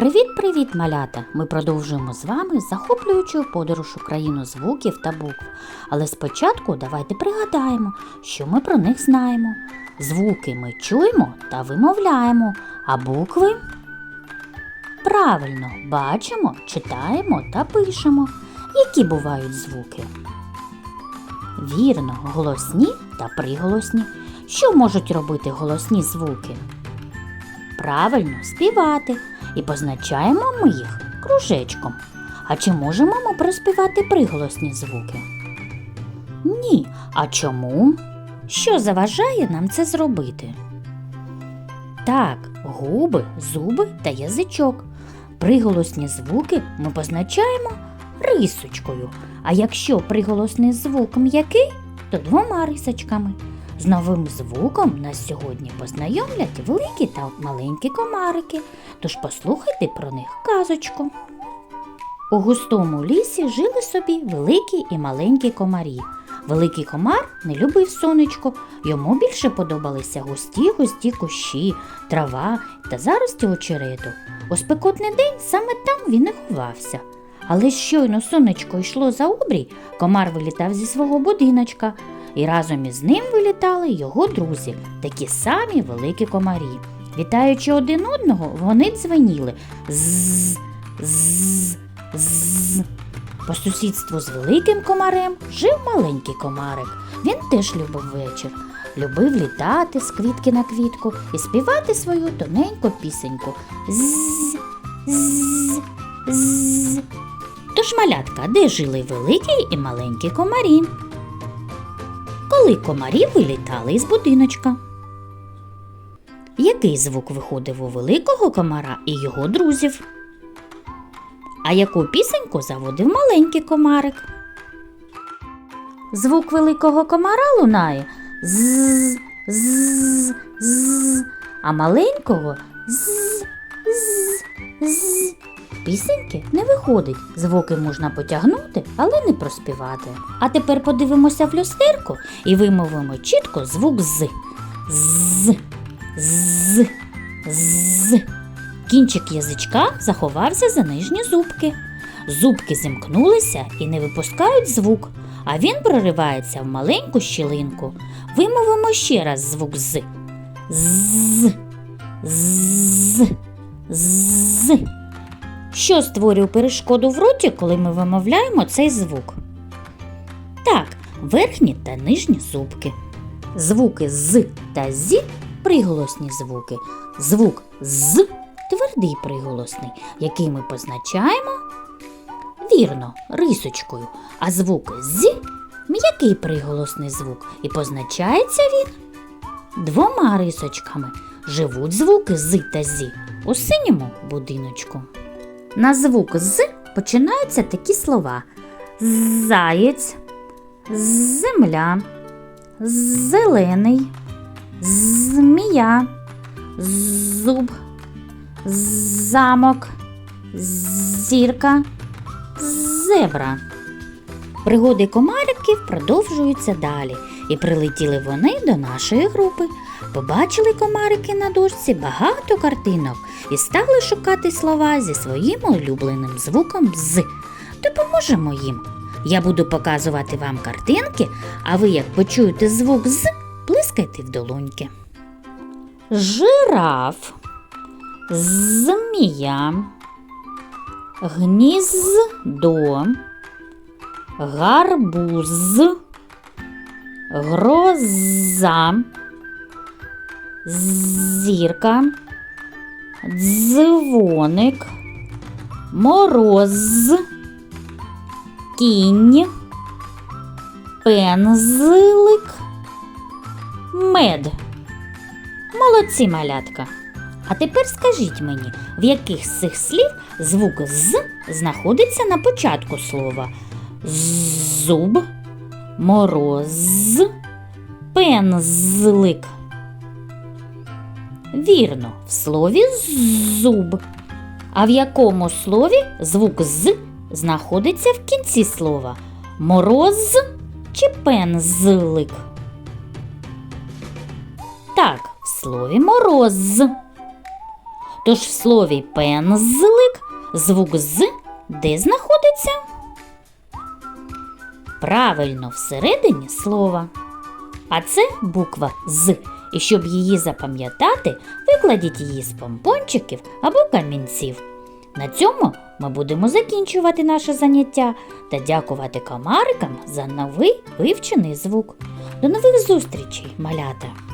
Привіт-привіт, малята! Ми продовжуємо з вами захоплюючу подорож у країну звуків та букв. Але спочатку давайте пригадаємо, що ми про них знаємо. Звуки ми чуємо та вимовляємо, а букви правильно бачимо, читаємо та пишемо. Які бувають звуки? Вірно, голосні та приголосні. Що можуть робити голосні звуки? Правильно співати і позначаємо ми їх кружечком. А чи можемо ми проспівати приголосні звуки? Ні. А чому? Що заважає нам це зробити? Так, губи, зуби та язичок. Приголосні звуки ми позначаємо рисочкою. А якщо приголосний звук м'який, то двома рисочками. З новим звуком нас сьогодні познайомлять великі та маленькі комарики, тож послухайте про них казочку. У густому лісі жили собі великі і маленькі комарі. Великий комар не любив сонечко, йому більше подобалися густі густі кущі, трава та зарості очерету. У спекотний день саме там він і ховався. Але щойно сонечко йшло за обрій, комар вилітав зі свого будиночка, і разом із ним вилітали його друзі, такі самі великі комарі. Вітаючи один одного, вони дзвеніли з з з По сусідству з великим комарем жив маленький комарик. Він теж любив вечір. Любив літати з квітки на квітку і співати свою тоненьку пісеньку. З з з Тож малятка, де жили великі і маленькі комарі? Коли комарі вилітали із будиночка. Який звук виходив у великого комара і його друзів? А яку пісеньку заводив маленький комарик? Звук великого комара лунає з з з а маленького з з з Пісеньки не виходить, звуки можна потягнути, але не проспівати. А тепер подивимося в люстерку і вимовимо чітко звук з. З. З. З. Кінчик язичка заховався за нижні зубки. Зубки зімкнулися і не випускають звук, а він проривається в маленьку щілинку. Вимовимо ще раз звук з. З. З. З. Що створює перешкоду в роті, коли ми вимовляємо цей звук? Так, верхні та нижні зубки. Звуки з та зі приголосні звуки. Звук з твердий приголосний, який ми позначаємо вірно, рисочкою. А звук з м'який приголосний звук. І позначається він двома рисочками. Живуть звуки з та зі у синьому будиночку. На звук з починаються такі слова: заєць, земля, зелений, змія, зуб, замок, зірка, зебра. Пригоди комариків продовжуються далі, і прилетіли вони до нашої групи. Побачили комарики на дошці багато картинок і стали шукати слова зі своїм улюбленим звуком з. Допоможемо їм. Я буду показувати вам картинки, а ви, як почуєте звук з, плескайте в долоньки. Жираф, змія, гніздо, гарбуз, гроза, зірка, дзвоник, мороз, кінь, пензлик, мед. Молодці малятка. А тепер скажіть мені, в яких з цих слів звук з знаходиться на початку слова? Зуб, мороз, пензлик. Вірно, в слові зуб. А в якому слові звук з знаходиться в кінці слова? Мороз чи пензлик? Так, в слові мороз. Тож в слові пензлик звук з де знаходиться? Правильно, всередині слова. А це буква з. І щоб її запам'ятати, викладіть її з помпончиків або камінців. На цьому ми будемо закінчувати наше заняття та дякувати комарикам за новий вивчений звук. До нових зустрічей, малята!